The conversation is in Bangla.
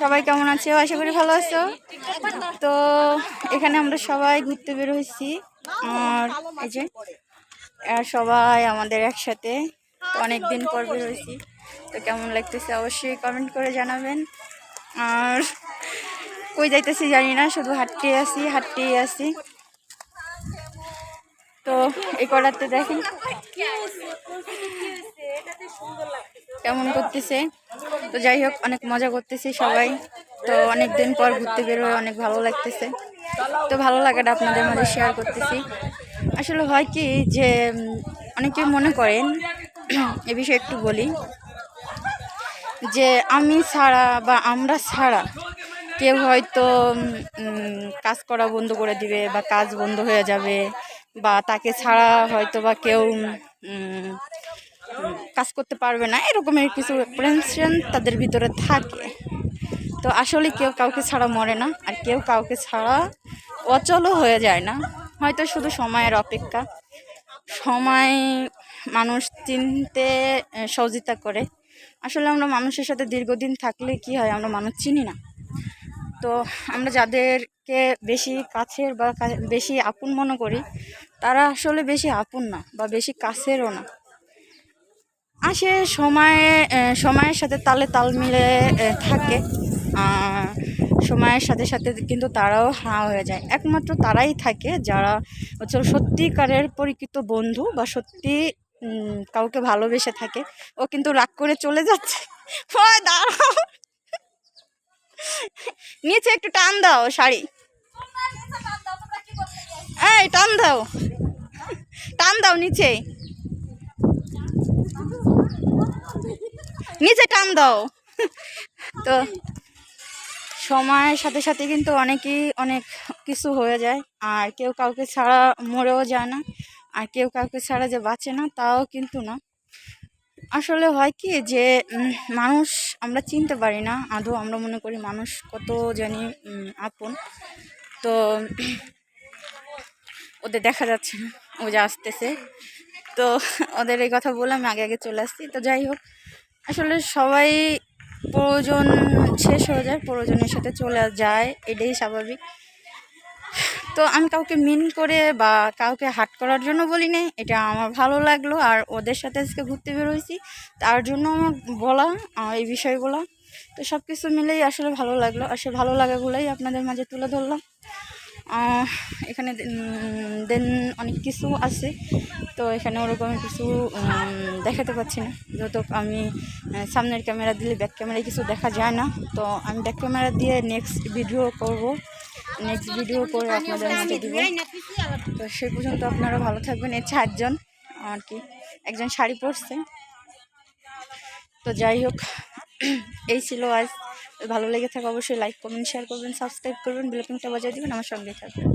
সবাই কেমন আছে? আশা করি ভালো আছো। তো এখানে আমরা সবাই ঘুরতে বের হয়েছি। আর এই যে আর সবাই আমাদের একসাথে অনেক দিন পর বের হয়েছি। তো কেমন লাগতেছে অবশ্যই কমেন্ট করে জানাবেন। আর কই যাইতেছি জানি না শুধু হাঁটতে আসি হাঁটতেই আসি তো এই করাতে দেখেন। কেমন করতেছে? তো যাই হোক, অনেক মজা করতেছি সবাই। তো অনেক দিন পর ঘুরতে বেরোয় অনেক ভালো লাগতেছে। তো ভালো লাগাটা আপনাদের মাঝে শেয়ার করতেছি। আসলে হয় কি যে অনেকে মনে করেন, এ বিষয়ে একটু বলি। যে আমি ছাড়া বা আমরা ছাড়া কেউ হয়তো কাজ করা বন্ধ করে দিবে বা কাজ বন্ধ হয়ে যাবে বা তাকে ছাড়া হয়তো বা কেউ কাজ করতে পারবে না, এরকমের কিছু প্রেনশন তাদের ভিতরে থাকে। তো আসলে কেউ কাউকে ছাড়া মরে না, আর কেউ কাউকে ছাড়া অচলও হয়ে যায় না। হয়তো শুধু সময়ের অপেক্ষা। সময় মানুষ চিনতে সহযোগিতা করে। আসলে আমরা মানুষের সাথে দীর্ঘদিন থাকলে কি হয়, আমরা মানুষ চিনি না। তো আমরা যাদেরকে বেশি কাছের বা বেশি আপন মনে করি, তারা আসলে বেশি আপন না বা বেশি কাছেরও না। আসে সময়ে সময়ের সাথে তালে তাল মিলে থাকে। সময়ের সাথে সাথে কিন্তু তারাও হাঁ হয়ে যায়। একমাত্র তারাই থাকে যারা হচ্ছে সত্যিকারের পরিচিত বন্ধু বা সত্যি কাউকে ভালোবেসে থাকে। ও কিন্তু রাগ করে চলে যাচ্ছে। দাঁড়াও। নিচে একটু টান দাও শাড়ি। এই, টান দাও। টান দাও নিচে। নিচে টান দাও। তো সময়ের সাথে সাথে কিন্তু অনেকই অনেক কিছু হয়ে যায়। আর কেউ কাউকে ছাড়া মরেও যায় না। আর কেউ কাউকে ছাড়া যে বাঁচে না, তাও কিন্তু না। আসলে হয় কি যে মানুষ আমরা চিনতে পারি না। আদৌ আমরা মনে করি মানুষ কত জানি আপন। তো ওদের দেখা যাচ্ছে না। ও যে আসতেছে। তো ওদের এই কথা বললাম আগে আগে চলে আসছি। তো যাই হোক, আসলে সবাই প্রয়োজন শেষ হয়ে যায়, প্রয়োজনের সাথে চলে যায়, এটাই স্বাভাবিক। তো আমি কাউকে মিন করে বা কাউকে হাট করার জন্য বলি না এটা আমার ভালো লাগল। আর ওদের সাথে আজকে ঘুরতে বেরোইছি তার জন্য আমার বলা এই বিষয়গুলো তো সব কিছু মিলেই আসলে ভালো লাগল, আর সে ভালো লাগাগুলোই আপনাদের মাঝে তুলে ধরলাম। এখানে দেন অনেক কিছু আছে। তো এখানে ওরকম কিছু দেখাতে পাচ্ছি না। যেহেতু আমি সামনের ক্যামেরা দিলে ব্যাক ক্যামেরায় কিছু দেখা যায় না। তো আমি ব্যাক ক্যামেরা দিয়ে নেক্সট ভিডিও করব। নেক্সট ভিডিও করে আপনাদের মাঝে দিব। তো সেই পর্যন্ত আপনারা ভালো থাকবেন, এই চারজন। আর কি, একজন শাড়ি পরছে। তো যাই হোক, এই ছিল আজ। ভালো লেগে থাকে অবশ্যই লাইক করবেন শেয়ার করবেন সাবস্ক্রাইব করবেন বেলকনটা বাজিয়ে দেবেন, আমার সঙ্গে থাকবেন।